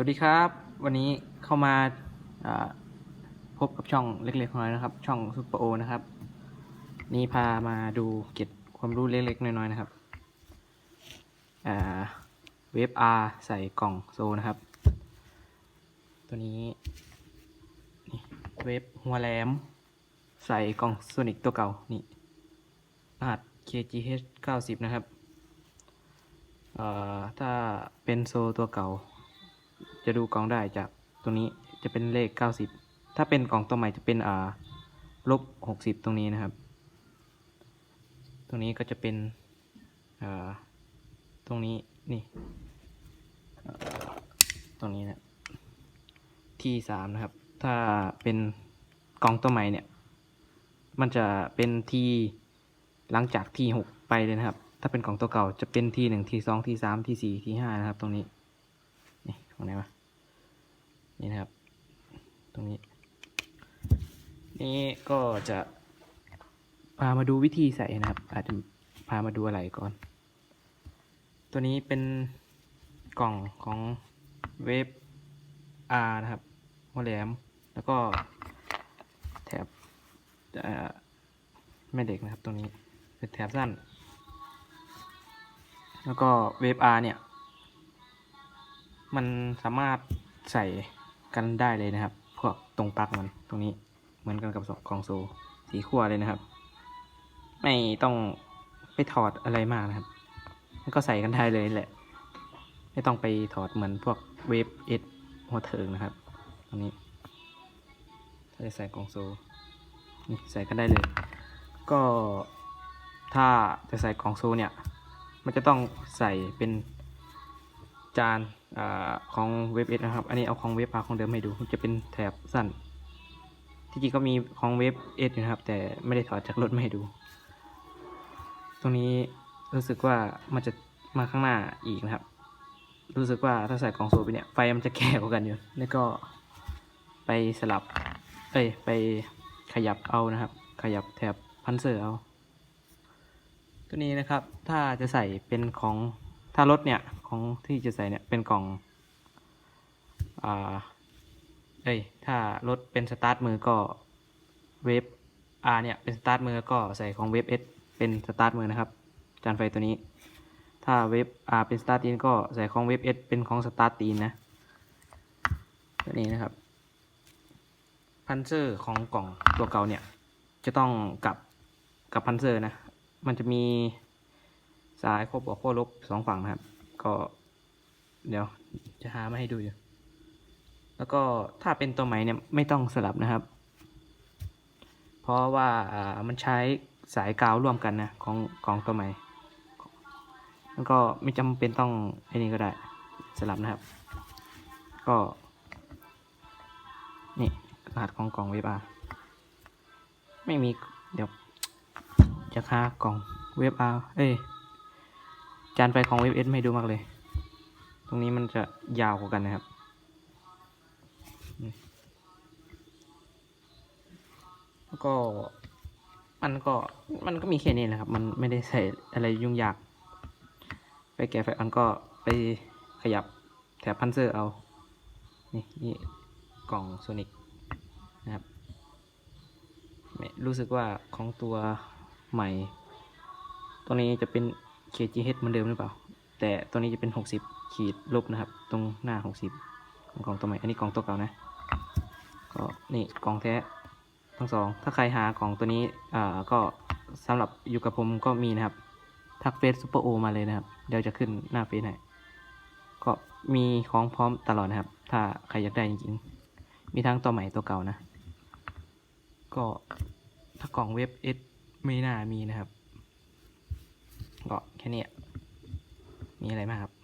วัสดีครับ วันนี้เข้ามาาพบกับช่องเล็กๆของเรานะครับ ช่องซุปเปอร์โอนะครับ นี่พามาดูเก็บความรู้เล็กๆน้อยๆนะครับเวฟอาร์ใส่กล่องโซนะครับ ตัวนี้นี่เวฟหัวแหลม ใส่กล่องโซนิกตัวเก่านี่รหัส KGH 90 นะครับถ้าเป็นโซตัวเก่า จะดูกล่องได้จากตรงนี้จะเป็นเลข 90 ถ้าเป็นกล่องตัวใหม่จะเป็นอ่าลบ 60 ตรงนี้นะครับ ตรงนี้ก็จะเป็นอ่าตรงนี้นี่ตรงนี้นะที่สามนะครับ ถ้าเป็นกล่องตัวใหม่เนี่ย มันจะเป็นที่หลังจากที่หกไปเลยนะครับ ถ้าเป็นกล่องตัวเก่าจะเป็นที่หนึ่งที่สองที่สามที่สี่ที่ห้านะครับ ตรงนี้ นี่ตรงไหนวะ นี่นะครับ ตรงนี้ นี่ก็จะพามาดูวิธีใส่นะครับ อาจจะพามาดูอะไรก่อน ตัวนี้เป็นกล่องของเวฟ R นะครับหัวแหลม แล้วก็แถบแม่เหล็กนะครับตรงนี้เป็นแถบสั้น แล้วก็เวฟ R เนี่ย มันสามารถใส่ กันได้เลยนะครับ พวกตรงปลั๊กมันตรงนี้เหมือนกันกับกล่องโซสีขั้วเลยนะครับ ไม่ต้องไปถอดอะไรมากนะครับ มันก็ใส่กันได้เลยแหละ ไม่ต้องไปถอดเหมือนพวกเวฟเอสหัวเถิงนะครับตรงนี้ถ้าจะใส่กล่องโซนี่ใส่กันได้เลย ก็ถ้าจะใส่กล่องโซเนี่ย มันจะต้องใส่เป็นจาน อของเว็บเอนะครับ อันนี้เอาของเว็บอาของเดิมให้ดู จะเป็นแถบสั้น ที่จริงก็มีของเว็บเออยู่นะครับ แต่ไม่ได้ถอดจากรถมาให้ดู ตรงนี้รู้สึกว่ามันจะมาข้างหน้าอีกนะครับ รู้สึกว่าถ้าใส่กล่องโซไปเนี่ย ไฟมันจะแก่กว่ากันอยู่ แล้วก็ไปสลับ เอ้ย ไปขยับเอานะครับ ขยับแถบพันเซอร์เอา ตัวนี้นะครับ ถ้าจะใส่เป็นของ ถ้ารถเนี่ยของที่จะใส่เนี่ยเป็นกล่องอ่าเอ้ยถ้ารถเป็นสตาร์ทมือก็เวฟ R เนี่ยเป็นสตาร์ทมือก็ใส่ของเวฟ S เป็นสตาร์ทมือนะครับ จานไฟตัวนี้ ถ้าเวฟ R เป็นสตาร์ทตีนก็ใส่ของเวฟ S เป็นของสตาร์ทตีนนะตัวนี้นะครับพันเซอร์ของกล่องตัวเก่าเนี่ยจะต้องกับกับพันเซอร์นะ มันจะมี สายควบกับขั้วลบสองฝั่งนะครับ ก็เดี๋ยวจะหามาให้ดูอยู่ แล้วก็ถ้าเป็นตัวใหม่เนี่ยไม่ต้องสลับนะครับ เพราะว่ามันใช้สายกาวร่วมกันนะของของตัวใหม่ แล้วก็ไม่จำเป็นต้องไอ้นี่ก็ได้สลับนะครับ ก็ นี่รหัสของกล่องเว็บอาไม่มีเดี๋ยวจะค่ากล่องเว็บอาเอ้ย จานไฟของเว็บเอสไม่ดูมากเลย ตรงนี้มันจะยาวกว่ากันนะครับ แล้วก็มันก็มันก็มีแค่นี้นะครับ มันไม่ได้ใส่อะไรยุ่งยาก ไปแกะไฟอันก็ไปขยับแถบพันเซอร์เอา นี่นี่กล่องโซนิกนะครับรู้สึกว่าของตัวใหม่ ตัวนี้จะเป็น KGH เหมือนเดิมหรือเปล่า แต่ตัวนี้จะเป็น 60 ขีดลบนะครับ ตรงหน้า 60ของกล่องตัวใหม่ อันนี้กล่องตัวเก่านะ ก็นี่กล่องแท้ทั้งสอง ถ้าใครหากล่องตัวนี้อ่าก็สำหรับอยู่กับผมก็มีนะครับ ทักเฟซซูเปอร์โอมาเลยนะครับ เดี๋ยวจะขึ้นหน้าเฟซให้ ก็มีของพร้อมตลอดนะครับ ถ้าใครอยากได้จริงๆ มีทั้งตัวใหม่ตัวเก่านะ ก็ถ้ากล่องเว็บเอสไม่น่ามีนะครับ ก็แค่นี้มีอะไรมากครับ